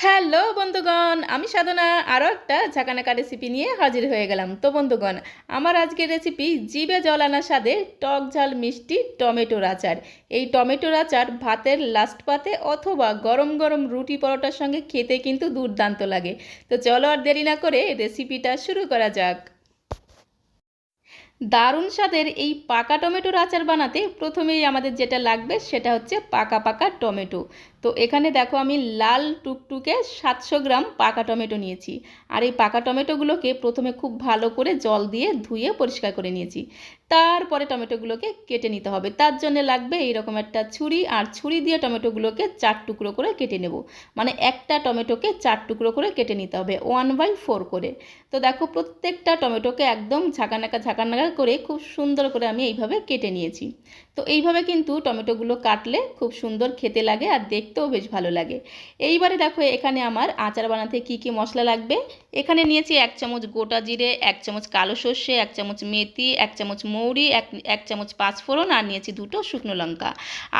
Hello বন্ধুগণ, আমি সাধনা। আরও একটা ঝাঁকানাকা রেসিপি নিয়ে হাজির হয়ে গেলাম। তো বন্ধুগণ, আমার আজকের রেসিপি জিভে জল আনা স্বাদে টক ঝাল মিষ্টি টমেটোর আচার। এই টমেটোর আচার ভাতের লাস্ট পাতে অথবা গরম গরম রুটি পরোটার সঙ্গে খেতে কিন্তু দুর্দান্ত লাগে। তো চলো আর দেরি না করে রেসিপিটা শুরু করা যাক। দারুণ স্বাদের এই পাকা টমেটোর আচার বানাতে প্রথমেই আমাদের যেটা লাগবে সেটা হচ্ছে পাকা পাকা টমেটো। তো এখানে দেখো আমি লাল টুকটুকে সাতশো গ্রাম পাকা টমেটো নিয়েছি। আর এই পাকা টমেটোগুলোকে প্রথমে খুব ভালো করে জল দিয়ে ধুয়ে পরিষ্কার করে নিয়েছি। তারপরে টমেটোগুলোকে কেটে নিতে হবে। তার জন্য লাগবে এইরকম একটা ছুরি, আর ছুরি দিয়ে টমেটোগুলোকে চার টুকরো করে কেটে নেব। মানে একটা টমেটোকে চার টুকরো করে কেটে নিতে হবে, ওয়ান বাই ফোর করে। তো দেখো প্রত্যেকটা টমেটোকে একদম ঝাঁকানাকা ঝাঁকানাকা করে খুব সুন্দর করে আমি এইভাবে কেটে নিয়েছি। তো এইভাবে কিন্তু টমেটোগুলো কাটলে খুব সুন্দর খেতে লাগে আর দেখতেও বেশ ভালো লাগে। এইবারে দেখো এখানে আমার আচার বানাতে কি কি মশলা লাগবে? এখানে নিয়েছি এক চামচ গোটা জিরে, এক চামচ কালো সর্ষে, এক চামচ মেথি, এক চামচ মৌরি, এক এক চামচ পাঁচফোড়ন আর নিয়েছি দুটো শুকনো লঙ্কা।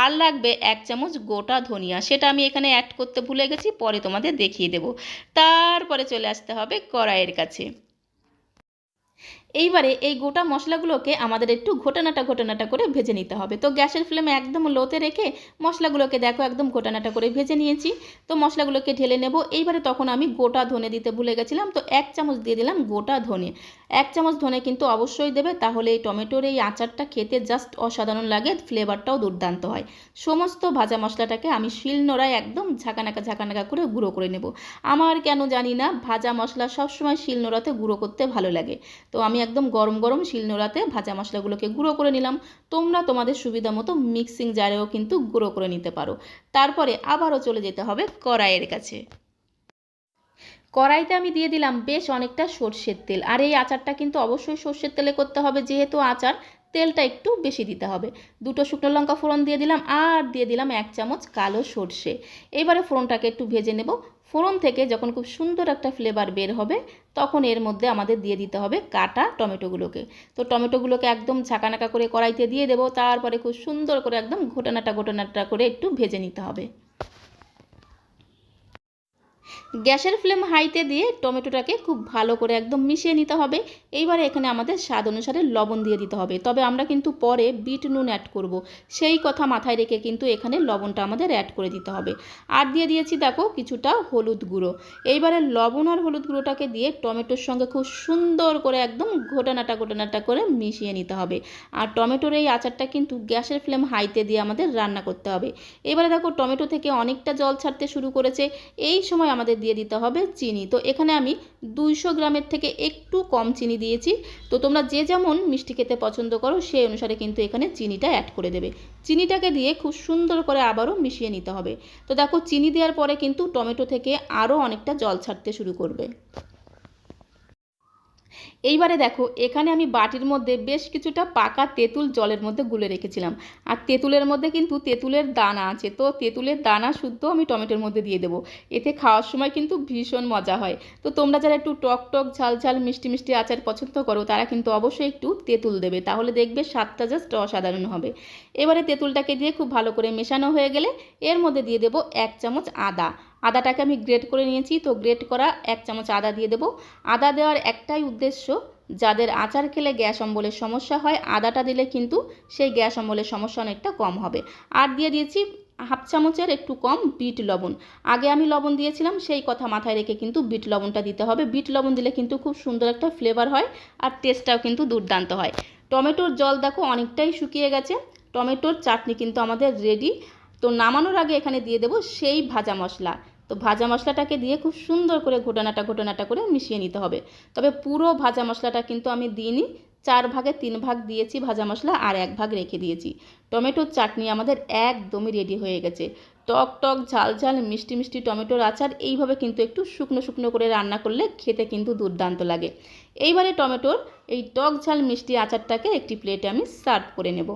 আর লাগবে এক চামচ গোটা ধনিয়া। সেটা আমি এখানে অ্যাড করতে ভুলে গেছি, পরে তোমাদের দেখিয়ে দেব। তারপরে চলে আসতে হবে কড়াইয়ের কাছে। এইবারে এই গোটা মশলাগুলোকে আমাদের একটু ঘোটানাটা ঘোটানাটা করে ভেজে নিতে হবে। তো গ্যাসের ফ্লেমে একদম লোতে রেখে মশলাগুলোকে দেখো একদম ঘোটানাটা করে ভেজে নিয়েছি। তো মশলাগুলোকে ঢেলে নেব। এইবারে তখন আমি গোটা ধনে দিতে ভুলে গেছিলাম। তো এক চামচ দিয়ে দিলাম গোটা ধনে। এক চামচ ধনে কিন্তু অবশ্যই দেবে। তাহলে এই টমেটোর এই আচারটা খেতে জাস্ট অসাধারণ লাগে। ফ্লেভারটাও দুর্দান্ত হয়। সমস্ত ভাজা মশলাটাকে আমি শিলনোড়ায় একদম ঝাঁকানাকা ঝাঁকানাকা করে গুঁড়ো করে নেব। আমার কেন জানি না, ভাজা মশলা সবসময় শিলনোড়াতে গুঁড়ো করতে ভালো লাগে। তো আমি একদম গরম গরম শিলনোড়াতে ভাজা মশলাগুলোকে গুঁড়ো করে নিলাম। তোমরা তোমাদের সুবিধা মতো মিক্সিং জারেও কিন্তু গুঁড়ো করে নিতে পারো। তারপরে আবারও চলে যেতে হবে কড়াইয়ের কাছে। কড়াইতে আমি দিয়ে দিলাম বেশ অনেকটা সর্ষের তেল। আর এই আচারটা কিন্তু অবশ্যই সর্ষের তেলে করতে হবে, যেহেতু আচার তেলটা একটু বেশি দিতে হবে। দুটো শুকনো লঙ্কা ফোড়ন দিয়ে দিলাম আর দিয়ে দিলাম এক চামচ কালো সর্ষে। এবারে ফোড়নটাকে একটু ভেজে নেব। ফোড়ন থেকে যখন খুব সুন্দর একটা ফ্লেভার বের হবে, তখন এর মধ্যে আমাদের দিয়ে দিতে হবে কাটা টমেটোগুলোকে। তো টমেটোগুলোকে একদম ঝাঁকানাকা করে কড়াইতে দিয়ে দেবো। তারপরে খুব সুন্দর করে একদম ঘোটানাটা ঘোটানাটা করে একটু ভেজে নিতে হবে। গ্যাসের ফ্লেম হাইতে দিয়ে টমেটোটাকে খুব ভালো করে একদম মিশিয়ে নিতে হবে। এইবারে এখানে আমাদের স্বাদ অনুসারে লবণ দিয়ে দিতে হবে। তবে আমরা কিন্তু পরে বিট নুন অ্যাড করব। সেই কথা মাথায় রেখে কিন্তু এখানে লবণটা আমাদের অ্যাড করে দিতে হবে। আর দিয়ে দিয়েছি দেখো কিছুটা হলুদ গুঁড়ো। এইবারে লবণ আর হলুদ গুঁড়োটাকে দিয়ে টমেটোর সঙ্গে খুব সুন্দর করে একদম ঘোটানাটা ঘোটানাটা করে মিশিয়ে নিতে হবে। আর টমেটোর এই আচারটা কিন্তু গ্যাসের ফ্লেম হাইতে দিয়ে আমাদের রান্না করতে হবে। এবারে দেখো টমেটো থেকে অনেকটা জল ছাড়তে শুরু করেছে। এই সময় আমাদের দিয়ে দিতে হবে চিনি। তো এখানে আমি দুইশো গ্রামের থেকে একটু কম চিনি দিয়েছি। তো তোমরা যে যেমন মিষ্টি খেতে পছন্দ করো সেই অনুসারে কিন্তু এখানে চিনিটা অ্যাড করে দেবে। চিনিটাকে দিয়ে খুব সুন্দর করে আবারও মিশিয়ে নিতে হবে। তো দেখো, চিনি দেওয়ার পরে কিন্তু টমেটো থেকে আরও অনেকটা জল ছাড়তে শুরু করবে। এইবারে দেখো, এখানে আমি বাটির মধ্যে বেশ কিছুটা পাকা তেঁতুল জলের মধ্যে গুলে রেখেছিলাম। আর তেঁতুলের মধ্যে কিন্তু তেঁতুলের দানা আছে, তো তেঁতুলের দানা শুদ্ধ আমি টমেটোর মধ্যে দিয়ে দেবো। এতে খাওয়ার সময় কিন্তু ভীষণ মজা হয়। তো তোমরা যারা একটু টক টক, ঝাল ঝাল, মিষ্টি মিষ্টি আচার পছন্দ করো, তারা কিন্তু অবশ্যই একটু তেঁতুল দেবে। তাহলে দেখবে স্বাদটা জাস্ট অসাধারণ হবে। এবারে তেঁতুলটাকে দিয়ে খুব ভালো করে মেশানো হয়ে গেলে এর মধ্যে দিয়ে দেবো এক চামচ আদা। আদাটাকে আমি গ্রেট করে নিয়েছি, তো গ্রেট করা এক চামচ আদা দিয়ে দেবো। আদা দেওয়ার একটাই উদ্দেশ্য, যাদের আচার খেলে গ্যাস অম্বলের সমস্যা হয়, আদাটা দিলে কিন্তু সেই গ্যাস অম্বলের সমস্যা অনেকটা কম হবে। আর দিয়ে দিয়েছি হাফ চামচের একটু কম বিট লবণ। আগে আমি লবণ দিয়েছিলাম, সেই কথা মাথায় রেখে কিন্তু বিট লবণটা দিতে হবে। বিট লবণ দিলে কিন্তু খুব সুন্দর একটা ফ্লেভার হয় আর টেস্টটাও কিন্তু দুর্দান্ত হয়। টমেটোর জল দেখো অনেকটাই শুকিয়ে গেছে। টমেটোর চাটনি কিন্তু আমাদের রেডি তো নামানোর আগে এখানে দিয়ে দেবো সেই ভাজা মশলা। তো ভাজা মশলাটাকে দিয়ে খুব সুন্দর করে ঘোটানাটা ঘোটানাটা করে মিশিয়ে নিতে হবে। তবে পুরো ভাজা মশলাটা কিন্তু আমি দিইনি, চার ভাগে তিন ভাগ দিয়েছি ভাজা মশলা আর এক ভাগ রেখে দিয়েছি। টমেটোর চাটনি আমাদের একদমই রেডি হয়ে গেছে। টক টক ঝাল ঝাল মিষ্টি মিষ্টি টমেটোর আচার এইভাবে কিন্তু একটু শুকনো শুকনো করে রান্না করলে খেতে কিন্তু দুর্দান্ত লাগে। এইবারে টমেটোর এই টক ঝাল মিষ্টি আচারটাকে একটি প্লেটে আমি সার্ভ করে নেব।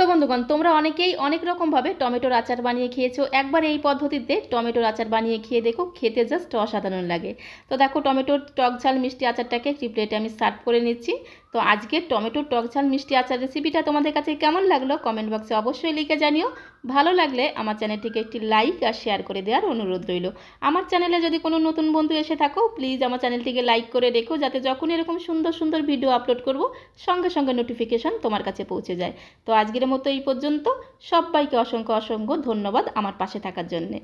তো বন্ধুগণ, তোমরা অনেকেই অনেক রকমভাবে টমেটোর আচার বানিয়ে খেয়েছো। একবার এই পদ্ধতিতে টমেটোর আচার বানিয়ে খেয়ে দেখো, খেতে জাস্ট অসাধারণ লাগে। তো দেখো, টমেটোর টক ঝাল মিষ্টি আচারটাকে একটি প্লেটে আমি সার্ভ করে নিচ্ছি। তো আজকের টমেটো টক ঝাল মিষ্টি আচার রেসিপিটা তোমাদের কাছে কেমন লাগল কমেন্ট বক্সে অবশ্যই লিখে জানিও। ভালো লাগলে আমার চ্যানেলটিকে একটি লাইক আর শেয়ার করে দেওয়ার অনুরোধ রইল। আমার চ্যানেলে যদি কোনো নতুন বন্ধু এসে থাকো প্লিজ আমার চ্যানেলটিকে লাইক করে রেখো, যাতে যখন এরকম সুন্দর সুন্দর ভিডিও আপলোড করব, সঙ্গে সঙ্গে নোটিফিকেশন তোমার কাছে পৌঁছে যায়। তো আজকের মতো এই পর্যন্ত। সবাইকে অসংখ্য অসংখ্য ধন্যবাদ আমার পাশে থাকার জন্যে।